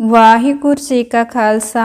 ਵਾਹਿਗੁਰੂ ਜੀ ਕਾ ਖਾਲਸਾ,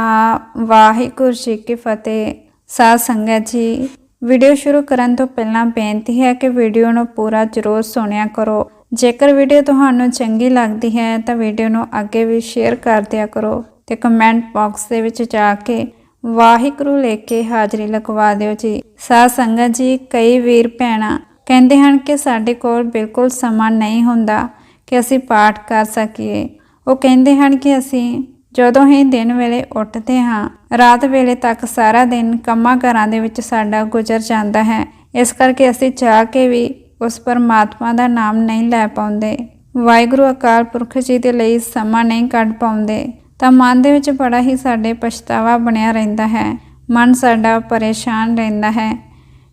ਵਾਹਿਗੁਰੂ ਜੀ ਕੀ ਫਤਿਹ। ਸਾਧ ਸੰਗਤ ਜੀ, ਵੀਡੀਓ ਸ਼ੁਰੂ ਕਰਨ ਤੋਂ ਪਹਿਲਾਂ ਬੇਨਤੀ ਹੈ ਕਿ ਵੀਡੀਓ ਨੂੰ ਪੂਰਾ ਜ਼ਰੂਰ ਸੁਣਿਆ ਕਰੋ। ਜੇਕਰ ਵੀਡੀਓ ਤੁਹਾਨੂੰ ਚੰਗੀ ਲੱਗਦੀ ਹੈ, ਤਾਂ ਵੀਡੀਓ ਨੂੰ ਅੱਗੇ ਵੀ ਸ਼ੇਅਰ ਕਰ ਦਿਆ ਕਰੋ ਤੇ ਕਮੈਂਟ ਬਾਕਸ ਦੇ ਵਿੱਚ ਜਾ ਕੇ ਵਾਹਿਗੁਰੂ ਲੈ ਕੇ ਹਾਜ਼ਰੀ ਲਗਵਾ ਦਿਓ ਜੀ। ਸਾਧ ਸੰਗਤ ਜੀ, ਕਈ ਵੀਰ ਭੈਣਾਂ ਕਹਿੰਦੇ ਹਨ ਕਿ ਸਾਡੇ ਕੋਲ ਬਿਲਕੁਲ ਸਮਾਂ ਨਹੀਂ ਹੁੰਦਾ ਕਿ ਅਸੀਂ ਪਾਠ ਕਰ ਸਕੀਏ। ਉਹ ਕਹਿੰਦੇ ਹਨ ਕਿ ਅਸੀਂ ਜਦੋਂ ਹੀ ਦਿਨ ਵੇਲੇ ਉੱਠਦੇ ਹਾਂ, ਰਾਤ ਵੇਲੇ ਤੱਕ ਸਾਰਾ ਦਿਨ ਕੰਮਾਂ ਘਰਾਂ ਦੇ ਵਿੱਚ ਸਾਡਾ ਗੁਜ਼ਰ ਜਾਂਦਾ ਹੈ। ਇਸ ਕਰਕੇ ਅਸੀਂ ਚਾਹ ਕੇ ਵੀ ਉਸ ਪਰਮਾਤਮਾ ਦਾ ਨਾਮ ਨਹੀਂ ਲੈ ਪਾਉਂਦੇ। ਵਾਹਿਗੁਰੂ ਅਕਾਲ ਪੁਰਖ ਜੀ ਦੇ ਲਈ ਸਮਾਂ ਨਹੀਂ ਕੱਢ ਪਾਉਂਦੇ। ਤਾਂ ਮਨ ਦੇ ਵਿੱਚ ਬੜਾ ਹੀ ਸਾਡੇ ਪਛਤਾਵਾ ਬਣਿਆ ਰਹਿੰਦਾ ਹੈ। ਮਨ ਸਾਡਾ ਪਰੇਸ਼ਾਨ ਰਹਿੰਦਾ ਹੈ।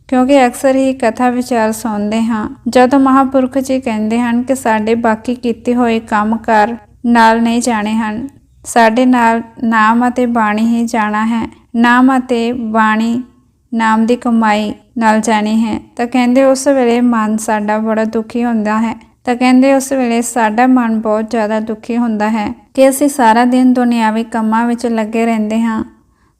ਕਿਉਂਕਿ ਅਕਸਰ ਹੀ ਕਥਾ ਵਿਚਾਰ ਸੁਣਦੇ ਹਾਂ। ਜਦੋਂ ਮਹਾਪੁਰਖ ਜੀ ਕਹਿੰਦੇ ਹਨ ਕਿ ਸਾਡੇ ਬਾਕੀ ਕੀਤੇ ਹੋਏ ਕੰਮ ਕਰ ਨਾਲ ਨਹੀਂ ਜਾਣੇ ਹਨ। ਸਾਡੇ ਨਾਲ ਨਾਮ ਅਤੇ ਬਾਣੀ ਹੀ ਜਾਣਾ ਹੈ। ਨਾਮ ਅਤੇ ਬਾਣੀ ਨਾਮ ਦੀ ਕਮਾਈ ਨਾਲ ਜਾਣੀ ਹੈ। ਤਾਂ ਕਹਿੰਦੇ ਉਸ ਵੇਲੇ ਮਨ ਸਾਡਾ ਬੜਾ ਦੁਖੀ ਹੁੰਦਾ ਹੈ। ਤਾਂ ਕਹਿੰਦੇ ਉਸ ਵੇਲੇ ਸਾਡਾ ਮਨ ਬਹੁਤ ਜ਼ਿਆਦਾ ਦੁਖੀ ਹੁੰਦਾ ਹੈ ਕਿ ਅਸੀਂ ਸਾਰਾ ਦਿਨ ਦੁਨਿਆਵੀ ਕੰਮਾਂ ਵਿੱਚ ਲੱਗੇ ਰਹਿੰਦੇ ਹਾਂ।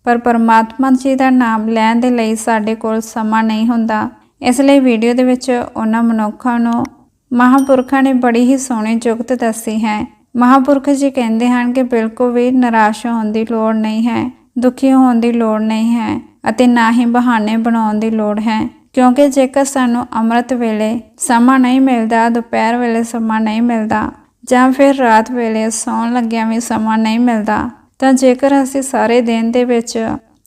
ਪਰ ਪਰਮਾਤਮਾ ਜੀ ਦਾ ਨਾਮ ਲੈਣ ਦੇ ਲਈ ਸਾਡੇ ਕੋਲ ਸਮਾਂ ਨਹੀਂ ਹੁੰਦਾ। ਇਸ ਲਈ ਵੀਡੀਓ ਦੇ ਵਿੱਚ ਉਹਨਾਂ ਮਨੁੱਖਾਂ ਨੂੰ ਮਹਾਪੁਰਖਾਂ ਨੇ ਬੜੀ ਹੀ ਸੋਹਣੀ ਜੁਗਤ ਦੱਸੀ ਹੈ। ਮਹਾਪੁਰਖ ਜੀ ਕਹਿੰਦੇ ਹਨ ਕਿ ਬਿਲਕੁਲ ਵੀ ਨਿਰਾਸ਼ ਹੋਣ ਦੀ ਲੋੜ ਨਹੀਂ ਹੈ, ਦੁਖੀ ਹੋਣ ਦੀ ਲੋੜ ਨਹੀਂ ਹੈ ਅਤੇ ਨਾ ਹੀ ਬਹਾਨੇ ਬਣਾਉਣ ਦੀ ਲੋੜ ਹੈ। ਕਿਉਂਕਿ ਜੇਕਰ ਸਾਨੂੰ ਅੰਮ੍ਰਿਤ ਵੇਲੇ ਸਮਾਂ ਨਹੀਂ ਮਿਲਦਾ, ਦੁਪਹਿਰ ਵੇਲੇ ਸਮਾਂ ਨਹੀਂ ਮਿਲਦਾ ਜਾਂ ਫਿਰ ਰਾਤ ਵੇਲੇ ਸੌਣ ਲੱਗਿਆਂ ਵੀ ਸਮਾਂ ਨਹੀਂ ਮਿਲਦਾ, ਤਾਂ ਜੇਕਰ ਅਸੀਂ ਸਾਰੇ ਦਿਨ ਦੇ ਵਿੱਚ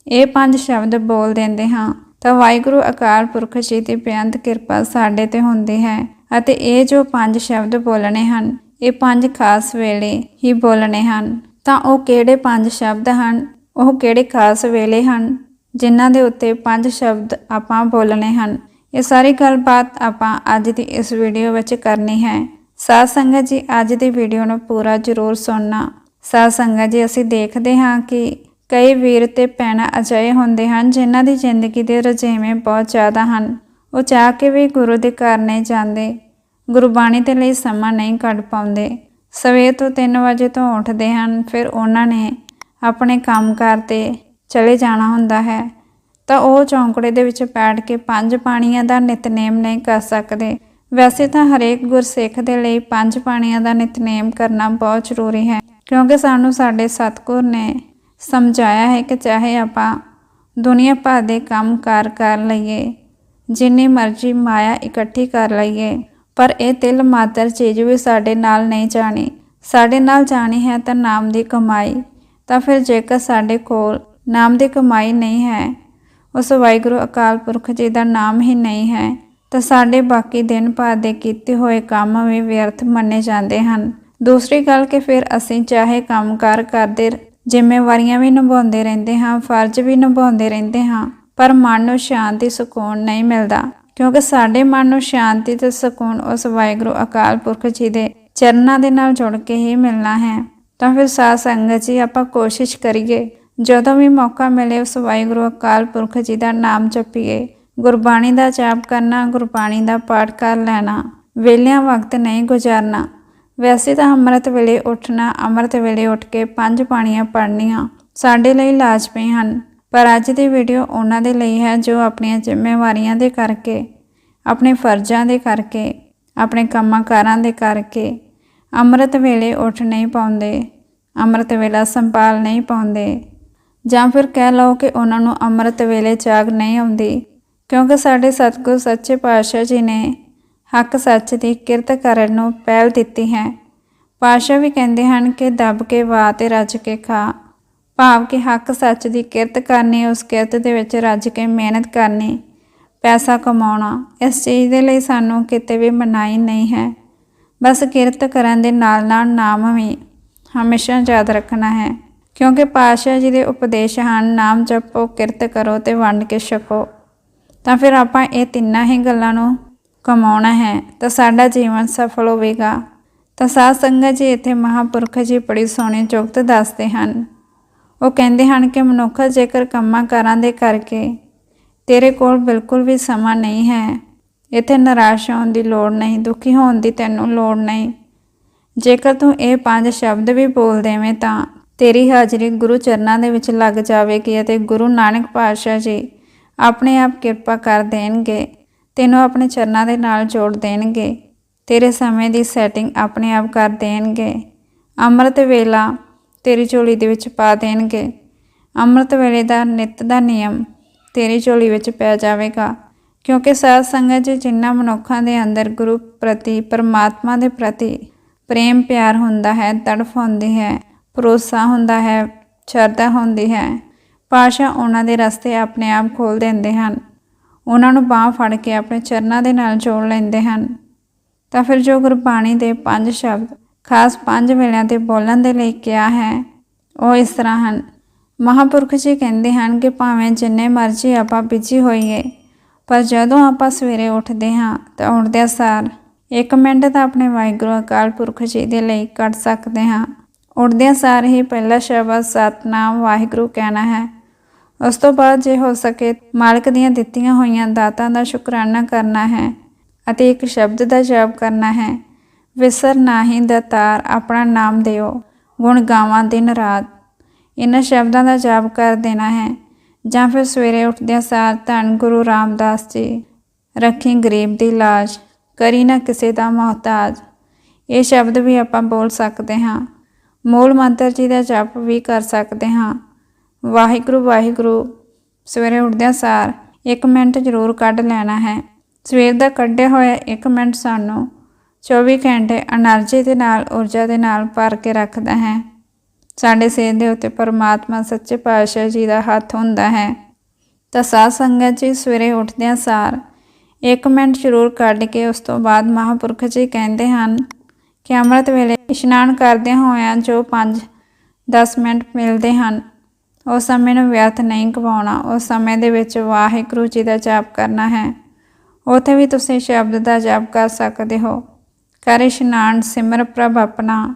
ਇਹ ਪੰਜ ਸ਼ਬਦ ਬੋਲ ਦਿੰਦੇ ਹਾਂ, ਤਾਂ ਵਾਹਿਗੁਰੂ ਅਕਾਲ ਪੁਰਖ ਜੀ ਦੀ ਬੇਅੰਤ ਕਿਰਪਾ ਸਾਡੇ ਤੇ ਹੁੰਦੀ ਹੈ ਅਤੇ ਇਹ ਜੋ ਪੰਜ ਸ਼ਬਦ ਬੋਲਣੇ ਹਨ ਇਹ ਪੰਜ ਖਾਸ ਵੇਲੇ ਹੀ ਬੋਲਣੇ ਹਨ। ਤਾਂ ਉਹ ਕਿਹੜੇ ਪੰਜ ਸ਼ਬਦ ਹਨ? ਉਹ ਕਿਹੜੇ ਖਾਸ ਵੇਲੇ ਹਨ? ਜਿਨ੍ਹਾਂ ਦੇ ਉੱਤੇ ਪੰਜ ਸ਼ਬਦ ਆਪਾਂ ਬੋਲਣੇ ਹਨ। ਇਹ ਸਾਰੀ ਗੱਲਬਾਤ ਆਪਾਂ ਅੱਜ ਦੀ ਇਸ ਵੀਡੀਓ ਵਿੱਚ ਕਰਨੀ ਹੈ। ਸਾਧ ਸੰਗਤ ਜੀ, ਅੱਜ ਦੀ ਵੀਡੀਓ ਨੂੰ ਪੂਰਾ ਜ਼ਰੂਰ ਸੁਣਨਾ। ਸਾਧ ਸੰਗਤ ਜੀ, ਅਸੀਂ ਦੇਖਦੇ ਹਾਂ ਕਿ ਕਈ ਵੀਰ ਤੇ ਭੈਣਾਂ ਅਜਿਹੇ ਹੁੰਦੇ ਹਨ ਜਿਨ੍ਹਾਂ ਦੀ ਜ਼ਿੰਦਗੀ ਦੇ ਰੁਝੇਵੇਂ ਬਹੁਤ ਜ਼ਿਆਦਾ ਹਨ। ਉਹ ਚਾਹ ਕੇ ਵੀ ਗੁਰੂ ਦੇ ਘਰ ਨਹੀਂ ਜਾਂਦੇ। ਗੁਰਬਾਣੀ ਦੇ ਲਈ ਸਮਾਂ ਨਹੀਂ ਕੱਢ ਪਾਉਂਦੇ। ਸਵੇਰ ਤੋਂ 3 ਵਜੇ ਤੋਂ ਉੱਠਦੇ ਹਨ, ਫਿਰ ਉਹਨਾਂ ਨੇ ਆਪਣੇ ਕੰਮਕਾਰ ਤੇ ਚਲੇ ਜਾਣਾ ਹੁੰਦਾ ਹੈ। ਤਾਂ ਉਹ ਚੌਂਕੜੇ ਦੇ ਵਿੱਚ ਬੈਠ ਕੇ ਪੰਜ ਪਾਣੀਆਂ ਦਾ ਨਿਤਨੇਮ ਨਹੀਂ ਕਰ ਸਕਦੇ। ਵੈਸੇ ਤਾਂ ਹਰੇਕ ਗੁਰਸਿੱਖ ਦੇ ਲਈ ਪੰਜ ਪਾਣੀਆਂ ਦਾ ਨਿਤਨੇਮ ਕਰਨਾ ਬਹੁਤ ਜ਼ਰੂਰੀ ਹੈ, ਕਿਉਂਕਿ ਸਾਨੂੰ ਸਾਡੇ ਸਤਿਗੁਰ ਨੇ ਸਮਝਾਇਆ ਹੈ ਕਿ ਚਾਹੇ ਆਪਾਂ ਦੁਨੀਆ ਭਰ ਦੇ ਕੰਮ ਕਾਰ ਕਰ ਲਈਏ, ਜਿੰਨੀ ਮਰਜ਼ੀ ਮਾਇਆ ਇਕੱਠੀ ਕਰ ਲਈਏ ਪਰ ਇਹ ਤਿਲ ਮਾਤਰ ਚੀਜ਼ ਵੀ ਸਾਡੇ ਨਾਲ ਨਹੀਂ ਜਾਣੀ। ਸਾਡੇ ਨਾਲ ਜਾਣੀ ਹੈ ਤਾਂ ਨਾਮ ਦੀ ਕਮਾਈ। ਤਾਂ ਫਿਰ ਜੇਕਰ ਸਾਡੇ ਕੋਲ ਨਾਮ ਦੀ ਕਮਾਈ ਨਹੀਂ ਹੈ, ਉਸ ਵਾਹਿਗੁਰੂ ਅਕਾਲ ਪੁਰਖ ਜੀ ਦਾ ਨਾਮ ਹੀ ਨਹੀਂ ਹੈ, ਤਾਂ ਸਾਡੇ ਬਾਕੀ ਦਿਨ ਭਰ ਦੇ ਕੀਤੇ ਹੋਏ ਕੰਮ ਵੀ ਵਿਅਰਥ ਮੰਨੇ ਜਾਂਦੇ ਹਨ। ਦੂਸਰੀ ਗੱਲ ਕਿ ਫਿਰ ਅਸੀਂ ਚਾਹੇ ਕੰਮਕਾਰ ਕਰਦੇ ਜ਼ਿੰਮੇਵਾਰੀਆਂ ਵੀ ਨਿਭਾਉਂਦੇ ਰਹਿੰਦੇ ਹਾਂ, ਫਰਜ਼ ਵੀ ਨਿਭਾਉਂਦੇ ਰਹਿੰਦੇ ਹਾਂ, ਪਰ ਮਨ ਨੂੰ ਸ਼ਾਂਤੀ ਸਕੂਨ ਨਹੀਂ ਮਿਲਦਾ। ਕਿਉਂਕਿ ਸਾਡੇ ਮਨ ਨੂੰ ਸ਼ਾਂਤੀ ਤੇ ਸਕੂਨ ਉਸ ਵਾਹਿਗੁਰੂ ਅਕਾਲ ਪੁਰਖ ਜੀ ਦੇ ਚਰਨਾਂ ਦੇ ਨਾਲ ਜੁੜ ਕੇ ਹੀ ਮਿਲਣਾ ਹੈ। ਤਾਂ ਫਿਰ ਸਾਧ ਸੰਗਤ ਜੀ, ਆਪਾਂ ਕੋਸ਼ਿਸ਼ ਕਰੀਏ, ਜਦੋਂ ਵੀ ਮੌਕਾ ਮਿਲੇ ਉਸ ਵਾਹਿਗੁਰੂ ਅਕਾਲ ਪੁਰਖ ਜੀ ਦਾ ਨਾਮ ਜਪੀਏ। ਗੁਰਬਾਣੀ ਦਾ ਜਾਪ ਕਰਨਾ, ਗੁਰਬਾਣੀ ਦਾ ਪਾਠ ਕਰ ਲੈਣਾ ਵੇਲਿਆਂ ਵਕਤ ਨਹੀਂ ਗੁਜ਼ਾਰਨਾ। ਵੈਸੇ ਤਾਂ ਅੰਮ੍ਰਿਤ ਵੇਲੇ ਉੱਠਣਾ, ਅੰਮ੍ਰਿਤ ਵੇਲੇ ਉੱਠ ਕੇ ਪੰਜ ਪਾਣੀਆਂ ਪੜ੍ਹਨੀਆਂ ਸਾਡੇ ਲਈ ਲਾਜ਼ਮੀ ਹਨ। ਪਰ ਅੱਜ ਦੀ ਵੀਡੀਓ ਉਹਨਾਂ ਦੇ ਲਈ ਹੈ ਜੋ ਆਪਣੀਆਂ ਜ਼ਿੰਮੇਵਾਰੀਆਂ ਦੇ ਕਰਕੇ, ਆਪਣੇ ਫਰਜ਼ਾਂ ਦੇ ਕਰਕੇ, ਆਪਣੇ ਕੰਮਾਂ ਕਾਰਾਂ ਦੇ ਕਰਕੇ ਅੰਮ੍ਰਿਤ ਵੇਲੇ ਉੱਠ ਨਹੀਂ ਪਾਉਂਦੇ, ਅੰਮ੍ਰਿਤ ਵੇਲਾ ਸੰਭਾਲ ਨਹੀਂ ਪਾਉਂਦੇ ਜਾਂ ਫਿਰ ਕਹਿ ਲਓ ਕਿ ਉਹਨਾਂ ਨੂੰ ਅੰਮ੍ਰਿਤ ਵੇਲੇ ਜਾਗ ਨਹੀਂ ਆਉਂਦੀ। ਕਿਉਂਕਿ ਸਾਡੇ ਸਤਿਗੁਰ ਸੱਚੇ ਪਾਤਸ਼ਾਹ ਜੀ ਨੇ ਹੱਕ ਸੱਚ ਦੀ ਕਿਰਤ ਕਰਨ ਨੂੰ ਪਹਿਲ ਦਿੱਤੀ ਹੈ। ਪਾਤਸ਼ਾਹ ਵੀ ਕਹਿੰਦੇ ਹਨ ਕਿ ਦੱਬ ਕੇ ਵਾ ਤੇ ਰੱਜ ਕੇ ਖਾ। ਭਾਵ ਕਿ ਹੱਕ ਸੱਚ ਦੀ ਕਿਰਤ ਕਰਨੀ, ਉਸ ਕਿਰਤ ਦੇ ਵਿੱਚ ਰੱਜ ਕੇ ਮਿਹਨਤ ਕਰਨੀ, ਪੈਸਾ ਕਮਾਉਣਾ, ਇਸ ਚੀਜ਼ ਦੇ ਲਈ ਸਾਨੂੰ ਕਿਤੇ ਵੀ ਮਨਾਈ ਨਹੀਂ ਹੈ। ਬਸ ਕਿਰਤ ਕਰਨ ਦੇ ਨਾਲ ਨਾਲ ਨਾਮ ਵੀ ਹਮੇਸ਼ਾ ਯਾਦ ਰੱਖਣਾ ਹੈ। ਕਿਉਂਕਿ ਪਾਤਸ਼ਾਹ ਜੀ ਦੇ ਉਪਦੇਸ਼ ਹਨ, ਨਾਮ ਜਪੋ, ਕਿਰਤ ਕਰੋ ਤੇ ਵੰਡ ਕੇ ਛਕੋ। ਤਾਂ ਫਿਰ ਆਪਾਂ ਇਹ ਤਿੰਨਾਂ ਹੀ ਗੱਲਾਂ ਨੂੰ ਕਮਾਉਣਾ ਹੈ, ਤਾਂ ਸਾਡਾ ਜੀਵਨ ਸਫਲ ਹੋਵੇਗਾ। ਤਾਂ ਸਾਧ ਸੰਗਤ ਜੀ ਇੱਥੇ ਮਹਾਪੁਰਖ ਜੀ ਬੜੀ ਸੋਹਣੀ ਚੁਗਤ ਦੱਸਦੇ ਹਨ। ਉਹ ਕਹਿੰਦੇ ਹਨ ਕਿ ਮਨੁੱਖ ਜੇਕਰ ਕੰਮਾਂ ਕਾਰਾਂ ਦੇ ਕਰਕੇ ਤੇਰੇ ਕੋਲ ਬਿਲਕੁਲ ਵੀ ਸਮਾਂ ਨਹੀਂ ਹੈ, ਇੱਥੇ ਨਿਰਾਸ਼ ਹੋਣ ਦੀ ਲੋੜ ਨਹੀਂ, ਦੁਖੀ ਹੋਣ ਦੀ ਤੈਨੂੰ ਲੋੜ ਨਹੀਂ। ਜੇਕਰ ਤੂੰ ਇਹ ਪੰਜ ਸ਼ਬਦ ਵੀ ਬੋਲ ਦੇਵੇਂ ਤਾਂ ਤੇਰੀ ਹਾਜ਼ਰੀ ਗੁਰੂ ਚਰਨਾਂ ਦੇ ਵਿੱਚ ਲੱਗ ਜਾਵੇਗੀ ਅਤੇ ਗੁਰੂ ਨਾਨਕ ਪਾਤਸ਼ਾਹ ਜੀ ਆਪਣੇ ਆਪ ਕਿਰਪਾ ਕਰ ਦੇਣਗੇ, ਤੈਨੂੰ ਆਪਣੇ ਚਰਨਾਂ ਦੇ ਨਾਲ ਜੋੜ ਦੇਣਗੇ, ਤੇਰੇ ਸਮੇਂ ਦੀ ਸੈਟਿੰਗ ਆਪਣੇ ਆਪ ਕਰ ਦੇਣਗੇ। ਅੰਮ੍ਰਿਤ ਵੇਲਾ ਤੇਰੀ ਝੋਲੀ ਦੇ ਵਿੱਚ ਪਾ ਦੇਣਗੇ। ਅੰਮ੍ਰਿਤ ਵੇਲੇ ਦਾ ਨਿਤ ਦਾ ਨਿਯਮ, ਤੇਰੀ ਝੋਲੀ ਵਿੱਚ ਪੈ ਜਾਵੇਗਾ। ਕਿਉਂਕਿ ਸਾਧ ਸੰਗਤ ਜੀ ਜਿਨ੍ਹਾਂ ਮਨੁੱਖਾਂ ਦੇ ਅੰਦਰ ਗੁਰੂ ਪ੍ਰਤੀ, ਪਰਮਾਤਮਾ ਦੇ ਪ੍ਰਤੀ ਪ੍ਰੇਮ, ਪਿਆਰ ਹੁੰਦਾ ਹੈ, ਤੜਫ ਹੁੰਦੀ ਹੈ, ਭਰੋਸਾ ਹੁੰਦਾ ਹੈ, ਸ਼ਰਧਾ ਹੁੰਦੀ ਹੈ ਪਾਸ਼ਾ ਉਹਨਾਂ ਦੇ ਰਸਤੇ ਆਪਣੇ ਆਪ ਖੋਲ ਦਿੰਦੇ ਹਨ। ਉਹਨਾਂ ਨੂੰ ਬਾਹ ਫੜ ਕੇ ਆਪਣੇ ਚਰਨਾਂ ਦੇ ਨਾਲ ਜੋੜ ਲੈਂਦੇ ਹਨ। ਤਾਂ ਫਿਰ ਜੋ ਗੁਰਬਾਣੀ ਦੇ ਪੰਜ ਸ਼ਬਦ ਖਾਸ ਪੰਜ ਵੇਲਿਆਂ ਤੇ ਬੋਲਣ ਦੇ ਲਈ ਕਿਹਾ ਹੈ। ਉਹ ਇਸ ਤਰ੍ਹਾਂ ਹਨ। ਮਹਾਪੁਰਖ ਜੀ ਕਹਿੰਦੇ ਹਨ ਕਿ ਭਾਵੇਂ ਜਿੰਨੇ ਮਰਜ਼ੀ ਆਪਾਂ ਬਿਜ਼ੀ ਹੋਈਏ, ਪਰ ਜਦੋਂ ਆਪਾਂ ਸਵੇਰੇ ਉੱਠਦੇ ਹਾਂ ਤਾਂ ਉੱਠਦਿਆਂ ਸਾਰ ਇੱਕ ਮਿੰਟ ਤਾਂ ਆਪਣੇ ਵਾਹਿਗੁਰੂ ਅਕਾਲ ਪੁਰਖ ਜੀ ਦੇ ਲਈ ਕੱਢ ਸਕਦੇ ਹਾਂ। ਉੱਠਦਿਆਂ ਸਾਰ ਹੀ ਪਹਿਲਾ ਸ਼ਬਦ ਸਤਨਾਮ ਵਾਹਿਗੁਰੂ ਕਹਿਣਾ ਹੈ। ਉਸ ਤੋਂ ਬਾਅਦ ਜੇ ਹੋ ਸਕੇ ਮਾਲਕ ਦੀਆਂ ਦਿੱਤੀਆਂ ਹੋਈਆਂ ਦਾਤਾਂ ਦਾ ਸ਼ੁਕਰਾਨਾ ਕਰਨਾ ਹੈ ਅਤੇ ਇੱਕ ਸ਼ਬਦ ਦਾ ਜਪ ਕਰਨਾ ਹੈ। ਵਿਸਰ ਨਾਹੀਂ ਦਾਤਾਰ ਆਪਣਾ ਨਾਮ ਦਿਓ। ਗੁਣ ਗਾਵਾਂ ਦਿਨ ਰਾਤ। ਇਹਨਾਂ ਸ਼ਬਦਾਂ ਦਾ ਜਾਪ ਕਰ ਦੇਣਾ ਹੈ। ਜਾਂ ਫਿਰ ਸਵੇਰੇ ਉੱਠਦਿਆਂ ਸਾਰ ਧੰਨ ਗੁਰੂ ਰਾਮਦਾਸ ਜੀ। ਰੱਖੀ ਗਰੀਬ ਦੀ ਲਾਜ। ਕਰੀ ਨਾ ਕਿਸੇ ਦਾ ਮੁਹਤਾਜ। ਇਹ ਸ਼ਬਦ ਵੀ ਆਪਾਂ ਬੋਲ ਸਕਦੇ ਹਾਂ। ਮੂਲ ਮੰਤਰ ਜੀ ਦਾ ਜਪ ਵੀ ਕਰ ਸਕਦੇ ਹਾਂ। ਵਾਹਿਗੁਰੂ ਵਾਹਿਗੁਰੂ। ਸਵੇਰੇ ਉੱਠਦਿਆਂ ਸਾਰ 1 ਮਿੰਟ ਜ਼ਰੂਰ ਕੱਢ ਲੈਣਾ ਹੈ। ਸਵੇਰ ਦਾ ਕੱਢਿਆ ਹੋਇਆ 1 ਮਿੰਟ ਸਾਨੂੰ 24 ਘੰਟੇ એનર્ਜੀ ਦੇ ਨਾਲ, ਊਰਜਾ ਦੇ ਨਾਲ ਭਰ ਕੇ ਰੱਖਦਾ ਹੈ। ਸਾਡੇ ਸਿਰ ਦੇ ਉੱਤੇ ਪਰਮਾਤਮਾ ਸੱਚੇ ਪਾਤਸ਼ਾਹ ਜੀ ਦਾ ਹੱਥ ਹੁੰਦਾ ਹੈ। ਤਾਂ ਸਾਧ ਸੰਗਤ ਜੀ, ਸਵੇਰੇ ਉੱਠਦਿਆਂ ਸਾਰ ਇੱਕ ਮਿੰਟ ਜ਼ਰੂਰ ਕੱਢ ਕੇ ਉਸ ਤੋਂ ਬਾਅਦ ਮਹਾਪੁਰਖ ਜੀ ਕਹਿੰਦੇ ਹਨ ਕਿ ਅੰਮ੍ਰਿਤ ਵੇਲੇ ਇਸ਼ਨਾਨ ਕਰਦਿਆਂ ਹੋਇਆਂ ਜੋ 5 10 ਮਿੰਟ ਮਿਲਦੇ ਹਨ ਉਸ ਸਮੇਂ ਨੂੰ ਵਿਅਰਥ ਨਹੀਂ ਗਵਾਉਣਾ ਉਸ ਸਮੇਂ ਦੇ ਵਿੱਚ ਵਾਹਿਗੁਰੂ ਜੀ ਦਾ ਜਾਪ ਕਰਨਾ ਹੈ। ਉੱਥੇ ਵੀ ਤੁਸੀਂ ਸ਼ਬਦ ਦਾ ਜਾਪ ਕਰ ਸਕਦੇ ਹੋ। ਕਰ ਇਸ਼ਨਾਨ ਸਿਮਰ ਪ੍ਰਭ ਆਪਣਾ,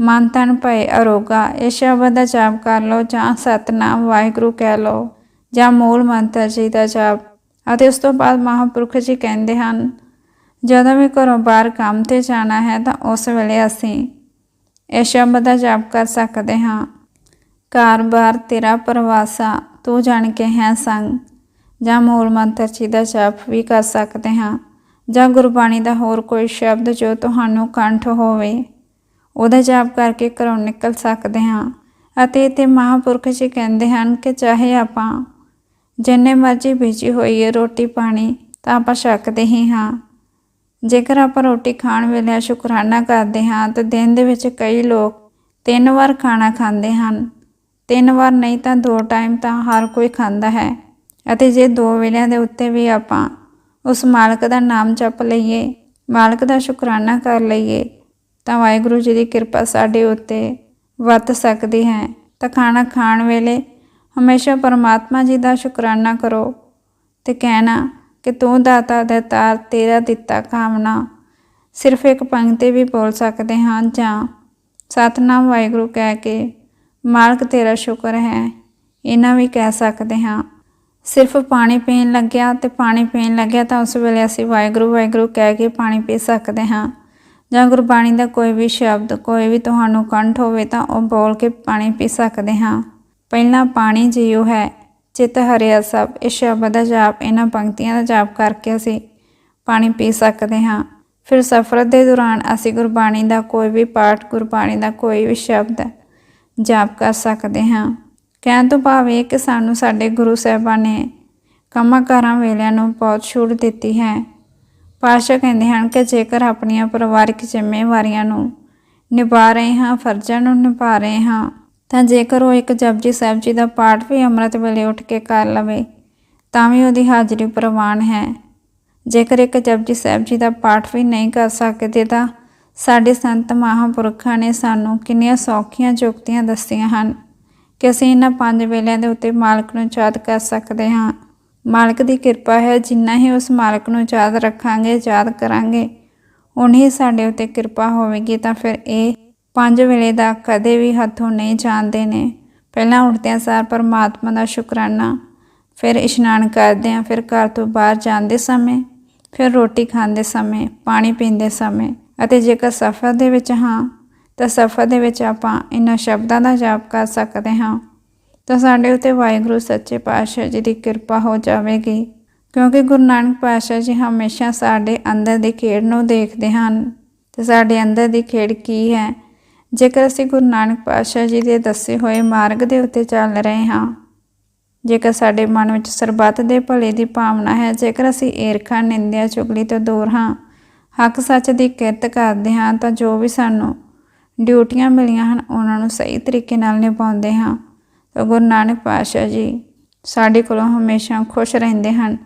ਮਨ ਤਨ ਭਏ ਅਰੋਗਾ, ਇਹ ਸ਼ਬਦ ਦਾ ਜਾਪ ਕਰ ਲਓ, ਜਾਂ ਸਤਨਾਮ ਵਾਹਿਗੁਰੂ ਕਹਿ ਲਓ, ਜਾਂ ਮੂਲ ਮੰਤਰ ਜੀ ਦਾ ਜਾਪ। ਅਤੇ ਉਸ ਤੋਂ ਬਾਅਦ ਮਹਾਂਪੁਰਖ ਜੀ ਕਹਿੰਦੇ ਹਨ, ਜਦੋਂ ਵੀ ਘਰੋਂ ਬਾਹਰ ਕੰਮ ਤੇ ਜਾਣਾ ਹੈ, ਤਾਂ ਉਸ ਵੇਲੇ ਅਸੀਂ ਇਹ ਸ਼ਬਦ ਦਾ ਜਾਪ ਕਰ ਸਕਦੇ ਹਾਂ। ਘਰ-ਬਾਰ ਤੇਰਾ ਪਰਵਾਸਾ, ਤੂੰ ਜਾਣ ਕੇ ਹੈ ਸੰਗ, ਜਾਂ ਮੂਲ ਮੰਤਰ ਜੀ ਦਾ ਜਾਪ ਵੀ ਕਰ ਸਕਦੇ ਹਾਂ। ਜਾਂ ਗੁਰਬਾਣੀ ਦਾ ਹੋਰ ਕੋਈ ਸ਼ਬਦ ਜੋ ਤੁਹਾਨੂੰ ਕੰਠ ਹੋਵੇ, ਉਹਦਾ ਜਾਪ ਕਰਕੇ ਘਰੋਂ ਨਿਕਲ ਸਕਦੇ ਹਾਂ। ਅਤੇ ਤੇ ਮਹਾਪੁਰਖ ਜੀ ਕਹਿੰਦੇ ਹਨ ਕਿ ਚਾਹੇ ਆਪਾਂ ਜਿੰਨੇ ਮਰਜ਼ੀ ਬਿਜ਼ੀ ਹੋਈਏ ਰੋਟੀ ਪਾਣੀ, ਤਾਂ ਆਪਾਂ ਛਕਦੇ ਹੀ ਹਾਂ। ਜੇਕਰ ਆਪਾਂ ਰੋਟੀ ਖਾਣ ਵੇਲੇ ਸ਼ੁਕਰਾਨਾ ਕਰਦੇ ਹਾਂ, ਤਾਂ ਦਿਨ ਦੇ ਵਿੱਚ ਕਈ ਲੋਕ ਤਿੰਨ ਵਾਰ ਖਾਣਾ ਖਾਂਦੇ ਹਨ। ਤਿੰਨ ਵਾਰ ਨਹੀਂ ਤਾਂ ਦੋ ਟਾਈਮ ਤਾਂ ਹਰ ਕੋਈ ਖਾਂਦਾ ਹੈ। ਅਤੇ ਜੇ ਦੋ ਵੇਲਿਆਂ ਦੇ ਉੱਤੇ ਵੀ ਆਪਾਂ ਉਸ ਮਾਲਕ ਦਾ ਨਾਮ ਜਪ ਲਈਏ, ਮਾਲਕ ਦਾ ਸ਼ੁਕਰਾਨਾ ਕਰ ਲਈਏ। ਤਾਂ ਵਾਹਿਗੁਰੂ ਜੀ ਦੀ ਕਿਰਪਾ ਸਾਡੇ ਉੱਤੇ ਵਰਤ ਸਕਦੀ ਹੈ। ਤਾਂ ਖਾਣਾ ਖਾਣ ਵੇਲੇ ਹਮੇਸ਼ਾ ਪਰਮਾਤਮਾ ਜੀ ਦਾ ਸ਼ੁਕਰਾਨਾ ਕਰੋ ਤੇ ਕਹਿਣਾ ਕਿ ਤੂੰ ਦਾਤਾ ਦਾਤਾਰ ਤੇਰਾ ਦਿੱਤਾ ਕਾਮਨਾ। ਸਿਰਫ ਇੱਕ ਪੰਕਤੀ ਵੀ ਬੋਲ ਸਕਦੇ ਹਾਂ ਜਾਂ ਸਤਨਾਮ ਵਾਹਿਗੁਰੂ ਕਹਿ ਕੇ, ਮਾਲਕ ਤੇਰਾ ਸ਼ੁਕਰ ਹੈ। ਇਹਨਾਂ ਵੀ ਕਹਿ ਸਕਦੇ ਹਾਂ। ਸਿਰਫ ਪਾਣੀ ਪੀਣ ਲੱਗਿਆ ਤੇ ਪਾਣੀ ਪੀਣ ਲੱਗਿਆ ਤਾਂ ਉਸ ਵੇਲੇ ਅਸੀਂ ਵਾਹਿਗੁਰੂ ਵਾਹਿਗੁਰੂ ਕਹਿ ਕੇ ਪਾਣੀ ਪੀ ਸਕਦੇ ਹਾਂ। ਜਾਂ ਗੁਰਬਾਣੀ ਦਾ ਕੋਈ ਵੀ ਸ਼ਬਦ, ਕੋਈ ਵੀ ਤੁਹਾਨੂੰ ਕੰਠ ਹੋਵੇ ਤਾਂ ਉਹ ਬੋਲ ਕੇ ਪਾਣੀ ਪੀ ਸਕਦੇ ਹਾਂ। ਪਹਿਲਾਂ ਪਾਣੀ ਜੀਉ ਹੈ, ਚਿਤ ਹਰਿਆ ਸਭ ਇਸ ਸ਼ਬਦ ਦਾ ਜਾਪ ਇਹਨਾਂ ਪੰਕਤੀਆਂ ਦਾ ਜਾਪ ਕਰਕੇ ਅਸੀਂ ਪਾਣੀ ਪੀ ਸਕਦੇ ਹਾਂ। ਫਿਰ ਸਫ਼ਰ ਦੇ ਦੌਰਾਨ ਅਸੀਂ ਗੁਰਬਾਣੀ ਦਾ ਕੋਈ ਵੀ ਪਾਠ, ਗੁਰਬਾਣੀ ਦਾ ਕੋਈ ਵੀ ਸ਼ਬਦ ਜਾਪ ਕਰ ਸਕਦੇ ਹਾਂ। ਕਹਿਣ ਤੋਂ ਭਾਵ ਇਹ ਕਿ ਸਾਨੂੰ ਸਾਡੇ ਗੁਰੂ ਸਾਹਿਬਾਨ ਨੇ ਕੰਮਾਂ ਵੇਲਿਆਂ ਨੂੰ ਬਹੁਤ ਛੂਟ ਦਿੱਤੀ ਹੈ। ਪਾਸ਼ਾ ਕਹਿੰਦੇ ਹਨ ਕਿ ਜੇਕਰ ਆਪਣੀਆਂ ਪਰਿਵਾਰਕ ਜ਼ਿੰਮੇਵਾਰੀਆਂ ਨੂੰ ਨਿਭਾ ਰਹੇ ਹਾਂ, ਫਰਜ਼ਾਂ ਨੂੰ ਨਿਭਾ ਰਹੇ ਹਾਂ, ਤਾਂ ਜੇਕਰ ਉਹ ਇੱਕ ਜਪਜੀ ਸਾਹਿਬ ਜੀ ਦਾ ਪਾਠ ਵੀ ਅੰਮ੍ਰਿਤ ਵੇਲੇ ਉੱਠ ਕੇ ਕਰ ਲਵੇ, ਤਾਂ ਵੀ ਉਹਦੀ ਹਾਜ਼ਰੀ ਪ੍ਰਵਾਨ ਹੈ। ਜੇਕਰ ਇੱਕ ਜਪਜੀ ਸਾਹਿਬ ਜੀ ਦਾ ਪਾਠ ਵੀ ਨਹੀਂ ਕਰ ਸਕਦੇ, ਤਾਂ ਸਾਡੇ ਸੰਤ ਮਹਾਂਪੁਰਖਾਂ ਨੇ ਸਾਨੂੰ ਕਿੰਨੀਆਂ ਸੌਖੀਆਂ ਚੁਕਤੀਆਂ ਦੱਸੀਆਂ ਹਨ। ਕਿ ਅਸੀਂ ਇਹਨਾਂ ਪੰਜ ਵੇਲਿਆਂ ਦੇ ਉੱਤੇ ਮਾਲਕ ਨੂੰ ਯਾਦ ਕਰ ਸਕਦੇ ਹਾਂ। ਮਾਲਕ ਦੀ ਕਿਰਪਾ ਹੈ, ਜਿੰਨਾ ਹੀ ਉਸ ਮਾਲਕ ਨੂੰ ਯਾਦ ਰੱਖਾਂਗੇ, ਯਾਦ ਕਰਾਂਗੇ ਉਨੀ ਸਾਡੇ ਉੱਤੇ ਕਿਰਪਾ ਹੋਵੇਗੀ। ਤਾਂ ਫਿਰ ਇਹ ਪੰਜ ਵੇਲੇ ਦਾ ਕਦੇ ਵੀ ਹੱਥੋਂ ਨਹੀਂ ਜਾਂਦੇ ਨੇ। ਪਹਿਲਾਂ ਉੱਠਦਿਆਂ ਸਾਰ ਪਰਮਾਤਮਾ ਦਾ ਸ਼ੁਕਰਾਨਾ, ਫਿਰ ਇਸ਼ਨਾਨ ਕਰਦੇ ਆਂ ਫਿਰ ਘਰ ਤੋਂ ਬਾਹਰ ਜਾਂਦੇ ਸਮੇਂ, ਫਿਰ ਰੋਟੀ ਖਾਂਦੇ ਸਮੇਂ, ਪਾਣੀ ਪੀਂਦੇ ਸਮੇਂ ਅਤੇ ਜੇਕਰ ਸਫ਼ਰ ਦੇ ਵਿੱਚ ਹਾਂ ਤਾਂ ਸਫ਼ਰ ਦੇ ਵਿੱਚ ਆਪਾਂ ਇਹਨਾਂ ਸ਼ਬਦਾਂ ਦਾ ਜਾਪ ਕਰ ਸਕਦੇ ਹਾਂ। ਤਾਂ ਸਾਡੇ ਉੱਤੇ ਵਾਹਿਗੁਰੂ ਸੱਚੇ ਪਾਤਸ਼ਾਹ ਜੀ ਦੀ ਕਿਰਪਾ ਹੋ ਜਾਵੇਗੀ, ਕਿਉਂਕਿ ਗੁਰੂ ਨਾਨਕ ਪਾਤਸ਼ਾਹ ਜੀ ਹਮੇਸ਼ਾ ਸਾਡੇ ਅੰਦਰ ਦੀ ਖੇਡ ਨੂੰ ਦੇਖਦੇ ਹਨ। ਤੇ ਸਾਡੇ ਅੰਦਰ ਦੀ ਖੇਡ ਕੀ ਹੈ? ਜੇਕਰ ਅਸੀਂ ਗੁਰੂ ਨਾਨਕ ਪਾਤਸ਼ਾਹ ਜੀ ਦੇ ਦੱਸੇ ਹੋਏ ਮਾਰਗ ਦੇ ਉੱਤੇ ਚੱਲ ਰਹੇ ਹਾਂ, ਜੇਕਰ ਸਾਡੇ ਮਨ ਵਿੱਚ ਸਰਬੱਤ ਦੇ ਭਲੇ ਦੀ ਭਾਵਨਾ ਹੈ, ਜੇਕਰ ਅਸੀਂ ਏਰਖਾ, ਨਿੰਦਿਆ, ਚੁਗਲੀ ਤੋਂ ਦੂਰ ਹਾਂ, ਹੱਕ ਸੱਚ ਦੀ ਕਿਰਤ ਕਰਦੇ ਹਾਂ, ਤਾਂ ਜੋ ਵੀ ਸਾਨੂੰ ਡਿਊਟੀਆਂ ਮਿਲੀਆਂ ਹਨ, ਉਹਨਾਂ ਨੂੰ ਸਹੀ ਤਰੀਕੇ ਨਾਲ ਨਿਭਾਉਂਦੇ ਹਾਂ। ਤਾਂ ਗੁਰੂ ਨਾਨਕ ਪਾਤਸ਼ਾਹ ਜੀ ਸਾਡੇ ਕੋਲੋਂ ਹਮੇਸ਼ਾ ਖੁਸ਼ ਰਹਿੰਦੇ ਹਨ।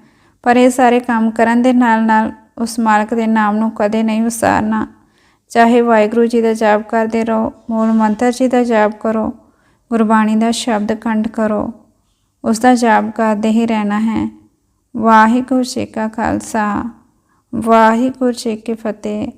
ਪਰ ਇਹ ਸਾਰੇ ਕੰਮ ਕਰਨ ਦੇ ਨਾਲ ਨਾਲ ਉਸ ਮਾਲਕ ਦੇ ਨਾਮ ਨੂੰ ਕਦੇ ਨਹੀਂ ਵਿਸਾਰਨਾ ਚਾਹੇ ਵਾਹਿਗੁਰੂ ਜੀ ਦਾ ਜਾਪ ਕਰਦੇ ਰਹੋ, ਮੂਲ ਮੰਤਰ ਜੀ ਦਾ ਜਾਪ ਕਰੋ, ਗੁਰਬਾਣੀ ਦਾ ਸ਼ਬਦ ਕੰਠ ਕਰੋ, ਉਸ ਦਾ ਜਾਪ ਕਰਦੇ ਹੀ ਰਹਿਣਾ ਹੈ। ਵਾਹਿਗੁਰੂ ਜੀ ਕਾ ਖਾਲਸਾ, ਵਾਹਿਗੁਰੂ ਜੀ ਕੀ ਫਤਿਹ।